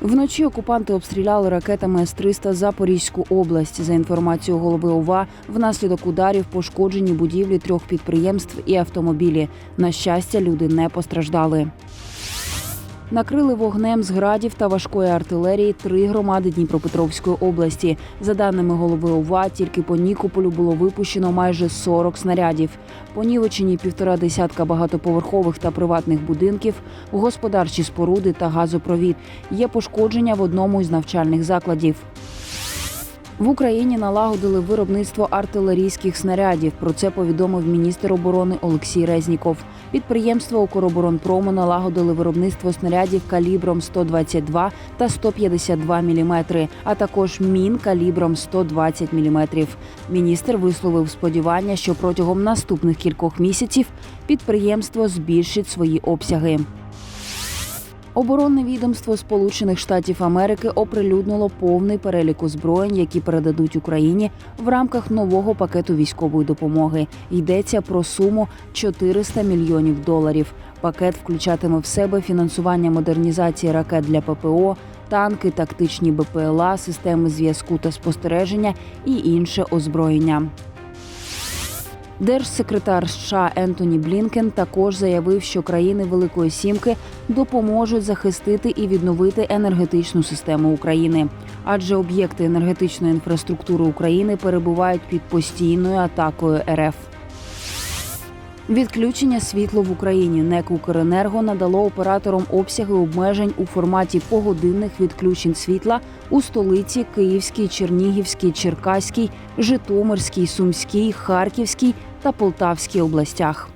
Вночі окупанти обстріляли ракетами С-300 Запорізьку область. За інформацією голови ОВА, внаслідок ударів пошкоджені будівлі трьох підприємств і автомобілі. На щастя, люди не постраждали. Накрили вогнем з градів та важкої артилерії три громади Дніпропетровської області. За даними голови ОВА, тільки по Нікополю було випущено майже 40 снарядів. Понівечені півтора десятка багатоповерхових та приватних будинків, господарчі споруди та газопровід. Є пошкодження в одному із навчальних закладів. В Україні налагодили виробництво артилерійських снарядів. Про це повідомив міністр оборони Олексій Резніков. Підприємство «Укроборонпрому» налагодили виробництво снарядів калібром 122 та 152 мм, а також мін калібром 120 мм. Міністр висловив сподівання, що протягом наступних кількох місяців підприємство збільшить свої обсяги. Оборонне відомство Сполучених Штатів Америки оприлюднило повний перелік озброєнь, які передадуть Україні в рамках нового пакету військової допомоги. Йдеться про суму 400 мільйонів доларів. Пакет включатиме в себе фінансування модернізації ракет для ППО, танки, тактичні БПЛА, системи зв'язку та спостереження і інше озброєння. Держсекретар США Ентоні Блінкен також заявив, що країни Великої Сімки допоможуть захистити і відновити енергетичну систему України, адже об'єкти енергетичної інфраструктури України перебувають під постійною атакою РФ. Відключення світла в Україні НЕК «Укренерго» надало операторам обсяги обмежень у форматі погодинних відключень світла у столиці Київській, Чернігівській, Черкаській, Житомирській, Сумській, Харківській та Полтавській областях.